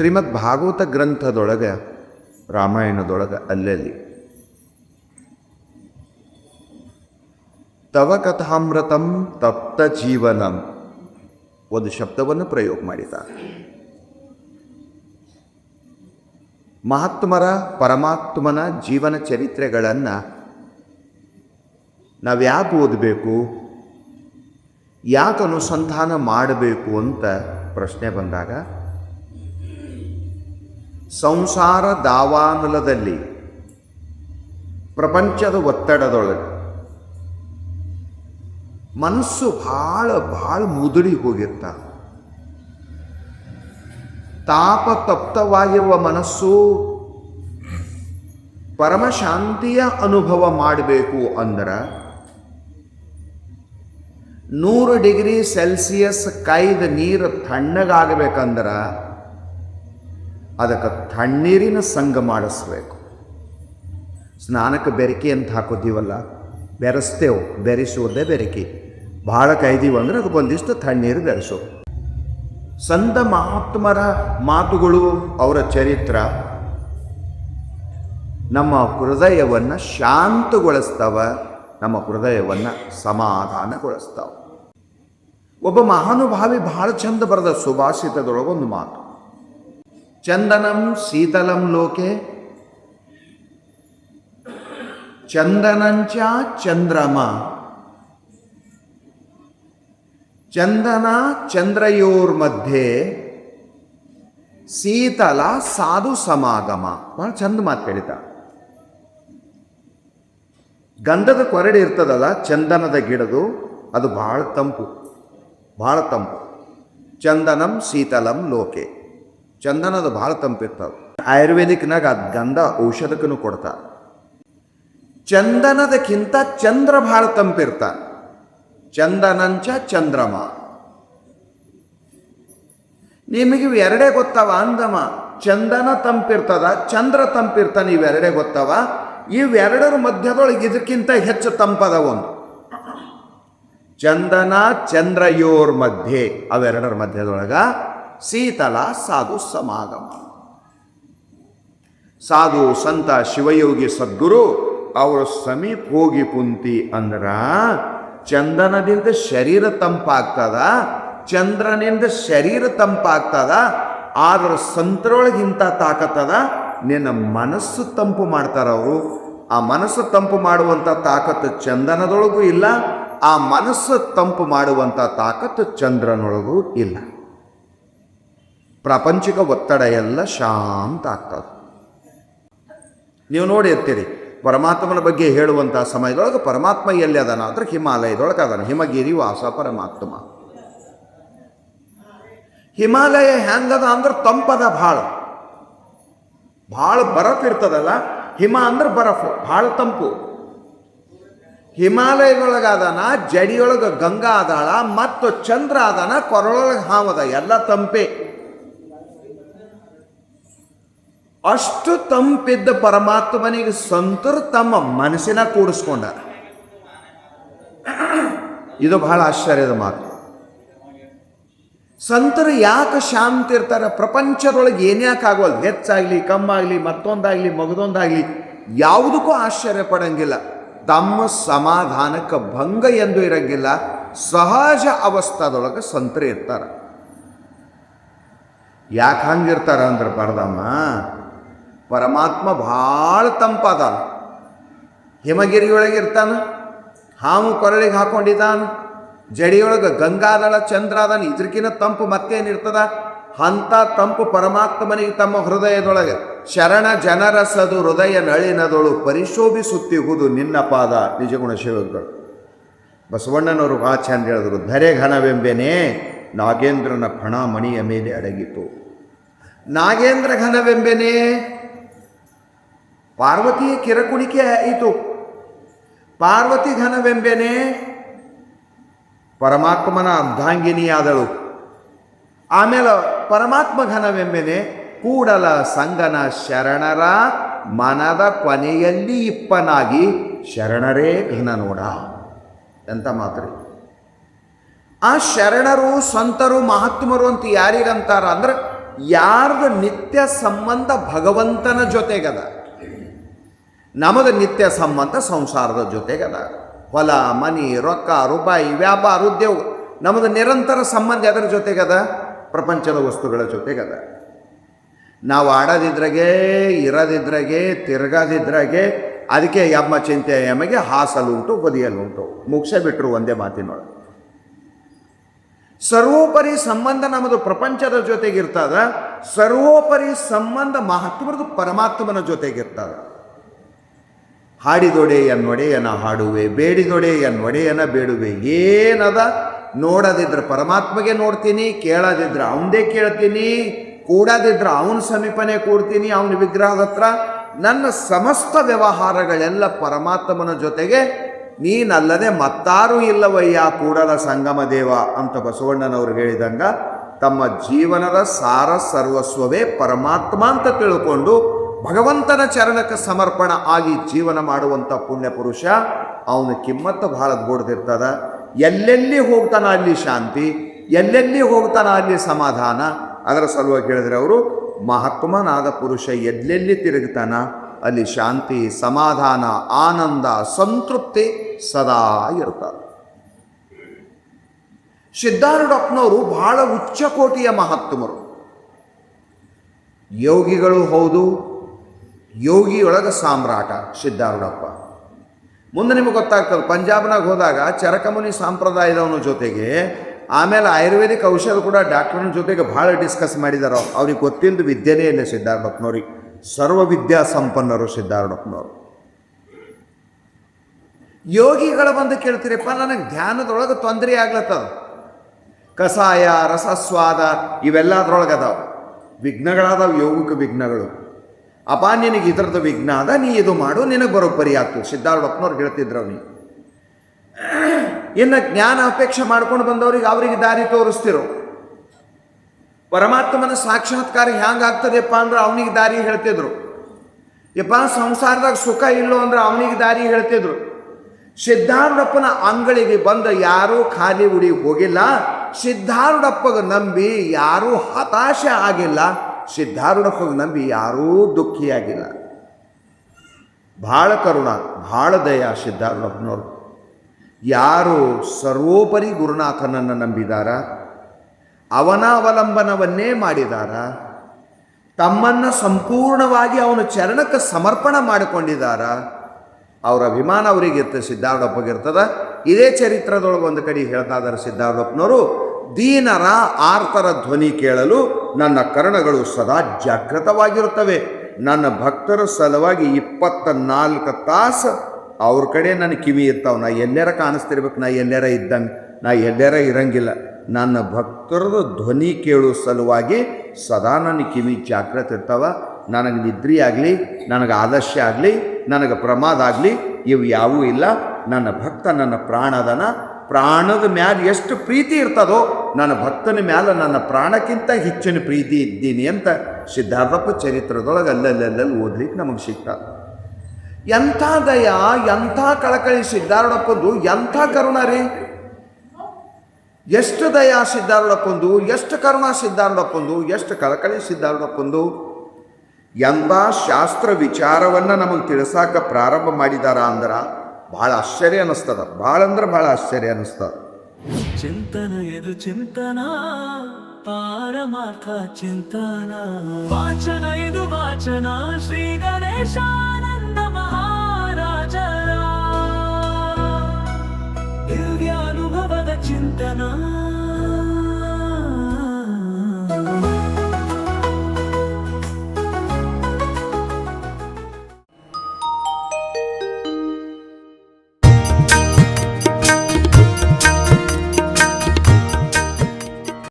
ಶ್ರೀಮದ್ ಭಾಗವತ ಗ್ರಂಥದೊಳಗೆ ರಾಮಾಯಣದೊಳಗೆ ಅಲ್ಲಲ್ಲಿ. ತವ ಕಥಾಮೃತಂ ತಪ್ತ ಜೀವನಂ ಒಂದು ಶಬ್ದವನ್ನು ಪ್ರಯೋಗ ಮಾಡಿದ್ದಾರೆ. ಮಹಾತ್ಮರ ಪರಮಾತ್ಮನ ಜೀವನ ಚರಿತ್ರೆಗಳನ್ನು ನಾವು ಯಾಕೆ ಓದಬೇಕು? ಯಾಕೆ ಅನುಸಂಧಾನ ಮಾಡಬೇಕು ಅಂತ ಪ್ರಶ್ನೆ ಬಂದಾಗ ಸಂಸಾರ ದಾವಾನಲದಲ್ಲಿ. ಪ್ರಪಂಚದ ಒತ್ತಡದೊಳಗೆ. ಮನಸ್ಸು ಭಾಳ ಭಾಳ ಮುದುಡಿ ಹೋಗಿರ್ತ. ತಾಪ ತಪ್ತವಾಗಿರುವ ಮನಸ್ಸು ಪರಮಶಾಂತಿಯ ಅನುಭವ ಮಾಡಬೇಕು ಅಂದ್ರೆ ನೂರು ಡಿಗ್ರಿ ಸೆಲ್ಸಿಯಸ್ ಕೈದ ನೀರು ತಣ್ಣಗಾಗಬೇಕಂದ್ರೆ ಅದಕ್ಕೆ ತಣ್ಣೀರಿನ ಸಂಘ ಮಾಡಿಸ್ಬೇಕು. ಸ್ನಾನಕ್ಕೆ ಬೆರಕೆ ಅಂತ ಹಾಕೋತೀವಲ್ಲ ಬೆರೆಸ್ತೇವೆ, ಬೆರೆಸುವುದೇ ಬೆರಕೆ. ಭಾಳ ಕೈದೀವಿ ಅಂದ್ರೆ ಅದಕ್ಕೆ ಒಂದಿಷ್ಟು ತಣ್ಣೀರು ಬೆರೆಸು. ಸಂತ ಮಹಾತ್ಮರ ಮಾತುಗಳು ಅವರ ಚರಿತ್ರ. ನಮ್ಮ ಹೃದಯವನ್ನು ಶಾಂತಗೊಳಿಸ್ತಾವ, ನಮ್ಮ ಹೃದಯವನ್ನು ಸಮಾಧಾನಗೊಳಿಸ್ತಾವ. ಒಬ್ಬ ಮಹಾನುಭಾವಿ ಭಾಳ ಚಂದ ಬರೆದ ಸುಭಾಷಿತದೊಳಗೊಂದು ಮಾತು. ಚಂದನಂ ಶೀತಲಂ ಲೋಕೆ ಚಂದನಂಚ ಚಂದ್ರಮ ಚಂದನ ಚಂದ್ರಯೋರ್ ಮಧ್ಯೆ ಶೀತಲ ಸಾಧು ಸಮಾಗಮ ಬಹಳ ಚಂದ ಮಾತು ಹೇಳಿದ ಗಂಧದ ಕೊರಡೆ ಇರ್ತದಲ್ಲ ಚಂದನದ ಗಿಡದು ಅದು ಬಹಳ ತಂಪು ಬಹಳ ತಂಪು. ಚಂದನಂ ಶೀತಲಂ ಲೋಕೆ. ಚಂದನದ ಭಾಳ ತಂಪಿರ್ತಾವೆ. ಆಯುರ್ವೇದಿಕ್ನಾಗ ಅದು ಗಂಧ ಔಷಧಕ್ಕೂ ಕೊಡ್ತಾ. ಚಂದನದಕ್ಕಿಂತ ಚಂದ್ರ ಭಾಳ ತಂಪಿರ್ತ. ಚಂದನಂಚ ಚಂದ್ರಮ. ನಿಮಗೆ ಇವೆರಡೇ ಗೊತ್ತವ ಅಂದಮ. ಚಂದನ ತಂಪಿರ್ತದ, ಚಂದ್ರ ತಂಪಿರ್ತಾನೆ ಇವೆರಡೇ ಗೊತ್ತವ. ಇವೆರಡರ ಮಧ್ಯದೊಳಗೆ ಇದಕ್ಕಿಂತ ಹೆಚ್ಚು ತಂಪದ ಒಂದು ಚಂದನ ಚಂದ್ರಯೋರ್ ಮಧ್ಯೆ ಅವೆರಡರ ಮಧ್ಯದೊಳಗ ಶೀತಲ ಸಾಧು ಸಮಾಗಮ. ಸಾಧು ಸಂತ ಶಿವಯೋಗಿ ಸದ್ಗುರು, ಅವರ ಸಮೀಪ ಹೋಗಿ ಕುಂತಿ ಅಂದ್ರ ಚಂದನದಿಂದ ಶರೀರ ತಂಪಾಗ್ತದ, ಚಂದ್ರನಿಂದ ಶರೀರ ತಂಪಾಗ್ತದ, ಆದ್ರ ಸಂತರೊಳಗಿಂತ ತಾಕತ್ತದ, ನಿನ್ನ ಮನಸ್ಸು ತಂಪು ಮಾಡ್ತಾರ ಅವರು. ಆ ಮನಸ್ಸು ತಂಪು ಮಾಡುವಂಥ ತಾಕತ್ತು ಚಂದನದೊಳಗೂ ಇಲ್ಲ, ಆ ಮನಸ್ಸು ತಂಪು ಮಾಡುವಂಥ ತಾಕತ್ತು ಚಂದ್ರನೊಳಗೂ ಇಲ್ಲ. ಪ್ರಾಪಂಚಿಕ ಒತ್ತಡ ಎಲ್ಲ ಶಾಂತ ಆಗ್ತದೆ. ನೀವು ನೋಡಿ ಇರ್ತೀರಿ ಪರಮಾತ್ಮನ ಬಗ್ಗೆ ಹೇಳುವಂಥ ಸಮಯದೊಳಗೆ ಪರಮಾತ್ಮ ಎಲ್ಲಿ ಅದಾನ ಅಂದ್ರೆ ಹಿಮಾಲಯದೊಳಗೆ ಅದಾನ. ಹಿಮಗಿರಿ ವಾಸ ಪರಮಾತ್ಮ. ಹಿಮಾಲಯ ಹೆಂಗದ ಅಂದ್ರೆ ತಂಪದ ಭಾಳ. ಭಾಳ ಬರಫ್ ಇರ್ತದಲ್ಲ, ಹಿಮ ಅಂದ್ರೆ ಬರಫ್, ಭಾಳ ತಂಪು. ಹಿಮಾಲಯದೊಳಗ ಅದಾನ, ಜಡಿಯೊಳಗೆ ಗಂಗಾ ಅದಾಳ, ಮತ್ತು ಚಂದ್ರ ಅದಾನ, ಕೊರಳೊಳಗೆ ಹಾವದ ಎಲ್ಲ ತಂಪೆ. ಅಷ್ಟು ತಂಪಿದ್ದ ಪರಮಾತ್ಮನಿಗೆ ಸಂತರು ತಮ್ಮ ಮನಸ್ಸಿನ ಕೂಡಿಸ್ಕೊಂಡಾರ ಇದು ಬಹಳ ಆಶ್ಚರ್ಯದ ಮಾತು. ಸಂತರು ಯಾಕೆ ಶಾಂತಿ ಇರ್ತಾರೆ? ಪ್ರಪಂಚದೊಳಗೆ ಏನ್ಯಾಕೆ ಆಗೋಲ್ಲ ಹೆಚ್ಚಾಗಲಿ, ಕಮ್ಮಾಗಲಿ, ಮತ್ತೊಂದಾಗಲಿ, ಮಗದೊಂದಾಗಲಿ, ಯಾವುದಕ್ಕೂ ಆಶ್ಚರ್ಯ ಪಡಂಗಿಲ್ಲ. ತಮ್ಮ ಸಮಾಧಾನಕ್ಕೆ ಭಂಗ ಎಂದು ಇರಂಗಿಲ್ಲ. ಸಹಜ ಅವಸ್ಥಾದೊಳಗೆ ಸಂತರು ಇರ್ತಾರೆ. ಯಾಕೆ ಹಂಗಿರ್ತಾರ ಅಂದ್ರೆ ಬರ್ದಮ್ಮ ಪರಮಾತ್ಮ ಭಾಳ ತಂಪಾದ. ಹಿಮಗಿರಿಯೊಳಗೆ ಇರ್ತಾನೆ, ಹಾವು ಕೊರಳಿಗೆ ಹಾಕೊಂಡಿದ್ದಾನ, ಜಡಿಯೊಳಗೆ ಗಂಗಾದಳ ಚಂದ್ರ ಅದಾನ ಇದ್ರಕಿನ ತಂಪು ಮತ್ತೇನಿರ್ತದ? ಅಂಥ ತಂಪು ಪರಮಾತ್ಮನಿಗೆ ತಮ್ಮ ಹೃದಯದೊಳಗೆ. ಶರಣ ಜನರಸದು ಹೃದಯ ನಳಿನದೊಳು ಪರಿಶೋಭಿಸುತ್ತಿಹುದು ನಿನ್ನ ಪಾದ. ನಿಜಗುಣ ಶಿವಗಳು ಬಸವಣ್ಣನವರು ಭಾಳ ಚಂದ ಹೇಳಿದ್ರು, ಧರೆ ಘನವೆಂಬೆನೇ ನಾಗೇಂದ್ರನ ಫಣ ಮಣಿಯ ಮೇಲೆ ಅಡಗಿತು. ನಾಗೇಂದ್ರ ಘನವೆಂಬೆನೇ ಪಾರ್ವತಿಯ ಕಿರಕುಣಿಕೆ ಆಯಿತು ಪಾರ್ವತಿ ಘನವೆಂಬೆನೆ ಪರಮಾತ್ಮನ ಅರ್ಧಾಂಗಿನಿಯಾದಳು ಆಮೇಲೆ ಪರಮಾತ್ಮ ಘನವೆಂಬೆನೆ ಕೂಡಲ ಸಂಗನ ಶರಣರ ಮನದ ಕೊನೆಯಲ್ಲಿ ಇಪ್ಪನಾಗಿ ಶರಣರೇ ಘನ ನೋಡ. ಎಂತ ಮಾತ್ರ. ಆ ಶರಣರು, ಸಂತರು, ಮಹಾತ್ಮರು ಅಂತ ಯಾರಿಗಂತಾರ ಅಂದ್ರೆ ಯಾರ್ದು ನಿತ್ಯ ಸಂಬಂಧ ಭಗವಂತನ ಜೊತೆಗದ. ನಮ್ಮದು ನಿತ್ಯ ಸಂಬಂಧ ಸಂಸಾರದ ಜೊತೆಗದ ಹೊಲ, ಮನಿ, ರೊಕ್ಕ, ರೂಪಾಯಿ, ವ್ಯಾಪಾರ, ಉದ್ಯೋಗ ನಮ್ಮದು ನಿರಂತರ ಸಂಬಂಧ ಅದರ ಜೊತೆಗದ ಪ್ರಪಂಚದ ವಸ್ತುಗಳ ಜೊತೆಗದ ನಾವು ಆಡೋದಿದ್ರಾಗೆ, ಇರೋದಿದ್ರಾಗೆ, ತಿರ್ಗಾದಿದ್ರಾಗೆ, ಅದಕ್ಕೆ ಯಮ್ಮ ಚಿಂತೆ ಯಮಗೆ ಹಾಸಲುಂಟು ಬದಿಯಲ್ಲುಂಟು ಮುಗಿಸೇ ಬಿಟ್ಟರು ಒಂದೇ ಮಾತಿನೊಳಗೆ. ಸರ್ವೋಪರಿ ಸಂಬಂಧ ನಮ್ಮದು ಪ್ರಪಂಚದ ಜೊತೆಗಿರ್ತದ ಸರ್ವೋಪರಿ ಸಂಬಂಧ ಮಹಾತ್ಮರದು ಪರಮಾತ್ಮನ ಜೊತೆಗಿರ್ತದ ಹಾಡಿದೊಡೆ ಎನ್ನೊಡೆಯನ ಹಾಡುವೆ ಬೇಡಿದೊಡೆ ಎನ್ನೊಡೆಯನ ಬೇಡುವೆ. ಏನದ? ನೋಡದಿದ್ರೆ ಪರಮಾತ್ಮಗೆ ನೋಡ್ತೀನಿ, ಕೇಳದಿದ್ರೆ ಅವನದೇ ಕೇಳ್ತೀನಿ, ಕೂಡದಿದ್ರೆ ಅವನ ಸಮೀಪನೆ ಕೂಡ್ತೀನಿ, ಅವನ ವಿಗ್ರಹದ ಹತ್ರ. ನನ್ನ ಸಮಸ್ತ ವ್ಯವಹಾರಗಳೆಲ್ಲ ಪರಮಾತ್ಮನ ಜೊತೆಗೆ, ನೀನಲ್ಲದೆ ಮತ್ತಾರೂ ಇಲ್ಲವಯ್ಯ, ಕೂಡಲ ಸಂಗಮ ದೇವ ಅಂತ ಬಸವಣ್ಣನವರು ಹೇಳಿದಂಗ, ತಮ್ಮ ಜೀವನದ ಸಾರ ಸರ್ವಸ್ವವೇ ಪರಮಾತ್ಮ ಅಂತ ತಿಳ್ಕೊಂಡು ಭಗವಂತನ ಚರಣಕ್ಕೆ ಸಮರ್ಪಣ ಆಗಿ ಜೀವನ ಮಾಡುವಂಥ ಪುಣ್ಯ ಪುರುಷ, ಅವನ ಕಿಮ್ಮತ್ತು ಭಾಳ ದೊಡ್ಡದಿರ್ತದ. ಎಲ್ಲೆಲ್ಲಿ ಹೋಗ್ತಾನ ಅಲ್ಲಿ ಶಾಂತಿ, ಎಲ್ಲೆಲ್ಲಿ ಹೋಗ್ತಾನ ಅಲ್ಲಿ ಸಮಾಧಾನ. ಅದರ ಸಲುವಾಗಿ ಹೇಳಿದ್ರೆ ಅವರು, ಮಹಾತ್ಮನಾದ ಪುರುಷ ಎಲ್ಲೆಲ್ಲಿ ತಿರುಗ್ತಾನ? ಅಲ್ಲಿ ಶಾಂತಿ, ಸಮಾಧಾನ, ಆನಂದ, ಸಂತೃಪ್ತಿ ಸದಾ ಇರ್ತಾರೆ ಸಿದ್ಧಾರೂಢಪ್ಪನವರು ಬಹಳ ಉಚ್ಚಕೋಟಿಯ ಮಹಾತ್ಮರು. ಯೋಗಿಗಳು ಹೌದು ಯೋಗಿಯೊಳಗ ಸಾಮ್ರಾಟ, ಸಿದ್ಧಾರೂಢಪ್ಪ. ಮುಂದೆ ನಿಮಗೆ ಗೊತ್ತಾಗ್ತದೆ, ಪಂಜಾಬ್ನಾಗ ಹೋದಾಗ ಚರಕಮುನಿ ಸಂಪ್ರದಾಯದವನ ಜೊತೆಗೆ ಆಮೇಲೆ ಆಯುರ್ವೇದಿಕ್ ಔಷಧ ಕೂಡ ಡಾಕ್ಟರ್ನ ಜೊತೆಗೆ ಭಾಳ ಡಿಸ್ಕಸ್ ಮಾಡಿದಾರ ಅವ್ರಿಗೆ ಗೊತ್ತಿಂದು ವಿದ್ಯೆನೇ ಇಲ್ಲ ಸಿದ್ಧಾರೂಢಪ್ಪನವ್ರಿಗೆ. ಸರ್ವ ವಿದ್ಯಾ ಸಂಪನ್ನರು ಸಿದ್ಧಾರೂಢಪ್ಪನವರು. ಯೋಗಿಗಳು ಬಂದು ಕೇಳ್ತೀರಪ್ಪ, ನನಗೆ ಧ್ಯಾನದೊಳಗೆ ತೊಂದರೆ ಆಗ್ಲತ್ತದ. ಕಷಾಯ ರಸಸ್ವಾದ ಇವೆಲ್ಲದ್ರೊಳಗೆ ಅದಾವ ವಿಘ್ನಗಳಾದವು, ಯೋಗಕ್ಕೆ ವಿಘ್ನಗಳು. ಇದ್ರದ್ದು ವಿಘ್ನ ಅದ ನೀ ಇದು ಮಾಡು, ನಿನಗೆ ಬರೋಬ್ಬರಿ ಆಗ್ತದೆ ಸಿದ್ಧಾರೂಢಪ್ಪನವ್ರು ಹೇಳ್ತಿದ್ರು ಅವನಿಗೆ. ಇನ್ನು ಜ್ಞಾನ ಅಪೇಕ್ಷೆ ಮಾಡ್ಕೊಂಡು ಬಂದವ್ರಿಗೆ ಅವರಿಗೆ ದಾರಿ ತೋರಿಸ್ತಿರೋ. ಪರಮಾತ್ಮನ ಸಾಕ್ಷಾತ್ಕಾರ ಆಗ್ತದೆಪ್ಪ ಅಂದ್ರೆ ಅವನಿಗೆ ದಾರಿ ಹೇಳ್ತಿದ್ರು. ಯಪ್ಪ, ಸಂಸಾರದಾಗ ಸುಖ ಇಲ್ಲೋ ಅಂದ್ರೆ ಅವನಿಗೆ ದಾರಿ ಹೇಳ್ತಿದ್ರು. ಸಿದ್ಧಾರೂಢಪ್ಪನ ಅಂಗಳಿಗೆ ಬಂದ ಯಾರೂ ಖಾಲಿ ಉಡಿ ಹೋಗಿಲ್ಲ. ಸಿದ್ಧಾರೂಢಪ್ಪಗ ನಂಬಿ ಯಾರೂ ಹತಾಶೆ ಆಗಿಲ್ಲ. ಸಿದ್ಧಾರೂಢಪ್ಪಗ ನಂಬಿ ಯಾರೂ ದುಃಖಿಯಾಗಿಲ್ಲ. ಭಾಳ ಕರುಣ, ಭಾಳ ದಯ ಸಿದ್ಧಾರೂಢಪ್ಪನವರು ಯಾರು ಸರ್ವೋಪರಿ ಗುರುನಾಥನನ್ನು ನಂಬಿದಾರ ಅವನ ಅವಲಂಬನವನ್ನೇ ಮಾಡಿದಾರ, ತಮ್ಮನ್ನು ಸಂಪೂರ್ಣವಾಗಿ ಅವನ ಚರಣಕ್ಕೆ ಸಮರ್ಪಣ ಮಾಡಿಕೊಂಡಿದ್ದಾರ ಅವರ ಅಭಿಮಾನ ಅವರಿಗೆ ಇರ್ತದೆ ಸಿದ್ಧಾರೂಢಪ್ಪಗಿರ್ತದ ಇದೇ ಚರಿತ್ರದೊಳಗೆ ಒಂದು ಕಡೆ ಹೇಳ್ತಾ ಇದ್ದಾರೆ ಸಿದ್ಧಾರೂಢಪ್ಪನವರು ದೀನರ ಆರ್ತರ ಧ್ವನಿ ಕೇಳಲು ನನ್ನ ಕರ್ಣಗಳು ಸದಾ ಜಾಗೃತವಾಗಿರುತ್ತವೆ ನನ್ನ ಭಕ್ತರ ಸಲುವಾಗಿ ಇಪ್ಪತ್ತ ನಾಲ್ಕು ತಾಸು ಅವ್ರ ಕಡೆ ನನ್ನ ಕಿವಿ ಇರ್ತಾವೆ. ನಾ ಎಲ್ಲರ ಕಾಣಿಸ್ತಿರ್ಬೇಕು, ನಾ ಎಲ್ಲರ ಇದ್ದಂಗೆ, ನಾ ಎಲ್ಲರ ಇರಂಗಿಲ್ಲ. ನನ್ನ ಭಕ್ತರದ ಧ್ವನಿ ಕೇಳೋ ಸಲುವಾಗಿ ಸದಾ ನನ್ನ ಕಿವಿ ಜಾಗೃತ ಇರ್ತಾವ. ನನಗೆ ನಿದ್ರಿ ಆಗಲಿ, ನನಗೆ ಆದರ್ಶ ಆಗಲಿ, ನನಗೆ ಪ್ರಮಾದ ಆಗಲಿ, ಇವು ಯಾವೂ ಇಲ್ಲ. ನನ್ನ ಭಕ್ತ ನನ್ನ ಪ್ರಾಣದನ, ಪ್ರಾಣದ ಮ್ಯಾಲೆ ಎಷ್ಟು ಪ್ರೀತಿ ಇರ್ತದೋ ನನ್ನ ಭಕ್ತನ ಮ್ಯಾಲ ನನ್ನ ಪ್ರಾಣಕ್ಕಿಂತ ಹೆಚ್ಚಿನ ಪ್ರೀತಿ ಇದ್ದೀನಿ ಅಂತ ಸಿದ್ಧಾರ್ಥಪ್ಪ ಚರಿತ್ರದೊಳಗೆ ಅಲ್ಲಲ್ಲಲ್ಲಿ ಓದ್ಲಿಕ್ಕೆ ನಮಗೆ ಸಿಗ್ತದೆ ಎಂಥ ದಯ, ಎಂಥ ಕಳಕಳಿ ಸಿದ್ಧಾರೂಢಪ್ಪಂದು, ಎಂಥ ಕರುಣ ರೀ? ಎಷ್ಟು ದಯ ಸಿದ್ಧಾರೂಢಪ್ಪಂದು, ಎಷ್ಟು ಕರುಣ ಸಿದ್ಧಾರೂಢಪ್ಪಂದು, ಎಷ್ಟು ಕಳಕಳಿ ಸಿದ್ಧಾರೂಢಪ್ಪಂದು? ಎಂಥ ಶಾಸ್ತ್ರ ವಿಚಾರವನ್ನು ನಮಗೆ ತಿಳಿಸಾಕ ಪ್ರಾರಂಭ ಮಾಡಿದಾರ ಅಂದ್ರೆ ಭಾಳ ಆಶ್ಚರ್ಯ ಅನ್ನಿಸ್ತದ. ಭಾಳ ಅಂದ್ರೆ ಭಾಳ ಆಶ್ಚರ್ಯ ಅನ್ನಿಸ್ತದ. చింతన ఎదు చింతన పారమార్థ చింతన. వాచన ఎదు వాచన శ్రీ గణేశా